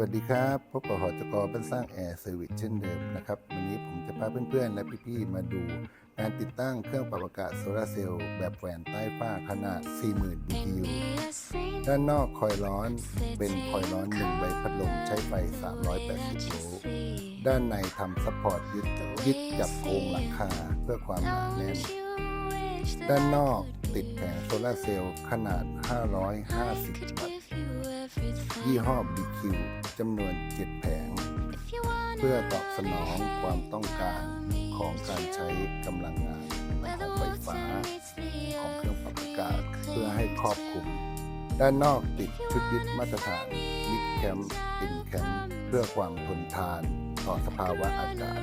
วัสดีครับ พบกับหอจกบ้านสร้างแอร์เซอร์วิสเช่นเดิมนะครับ วันนี้ผมจะพาเพื่อนๆ และพี่ๆ มาดูการติดตั้งเครื่องปรับอากาศโซลาร์เซลล์แบบแหวนใต้ฝ้าขนาด 40,000 BTU ด้านนอกคอยล์ร้อนเป็นคอยล์ร้อนหนึ่งใบพัดลมใช้ไฟ 380 โวลต์ด้านในทำซัพพอร์ตยึดยึดกับโครงหลังคาเพื่อความหนาแน่น ด้านนอกติดแผงโซลาร์เซลล์ขนาด 550 วัตต์ ยี่ห้อ BQ จำนวน7แผง เพื่อตอบสนองความต้องการของการใช้กำลังงานของไฟฟ้า ของเครื่องปรับอากาศเพื่อให้ครอบคลุม ด้านนอกติดชุดยึดมาตรฐานมิดแคมป์อินแคมป์เพื่อความทนทานต่อสภาวะอากาศ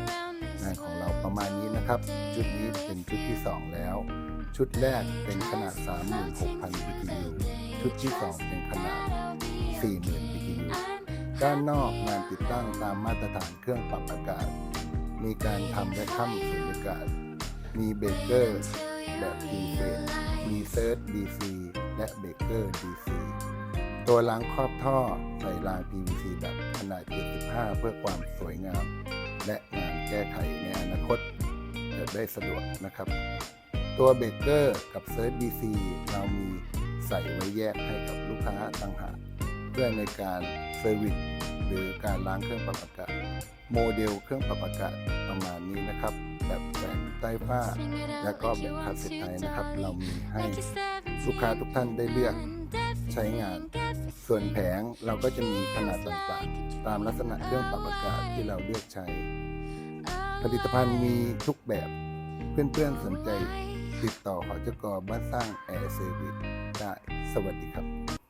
งานของเราประมาณนี้นะครับ ชุดนี้เป็นชุดที่ 2 แล้ว ชุดแรกเป็นขนาด 36,000 BTU ชุดที่ 2 เป็นขนาด 40,000 BTU ด้านนอกงานติดตั้งตามมาตรฐานเครื่องปรับอากาศ มีการทำและค่ำสูญญากาศ มีเบเกอร์แบบดีเฟนมีเซิร์ช DC และเบเกอร์ DC ตัวล้างครอบท่อใส่ราง PVC แบบขนาด 75 เพื่อความสวยงาม และงานแก้ไขในอนาคตจะได้สะดวกนะครับ ตัวเบเกอร์กับเซิร์ช DC เรามีใส่ไว้แยกให้กับลูกค้าต่างหาก เพื่อในการเซอร์วิสหรือการล้างเครื่องปรับอากาศโมเดลเครื่องปรับอากาศประมาณนี้นะครับ แบบแหวนใต้ฝ้า และก็แบบคาสเซ็ตไทยนะครับ เรามีให้ลูกค้าทุกท่านได้เลือกใช้งาน ส่วนแผงเราก็จะมีขนาดต่างๆ ตามลักษณะเครื่องปรับอากาศที่เราเลือกใช้ ผลิตภัณฑ์มีทุกแบบ เพื่อนๆสนใจติดต่อหอจกบ้านสร้างแอร์เซอร์วิสได้ สวัสดีครับ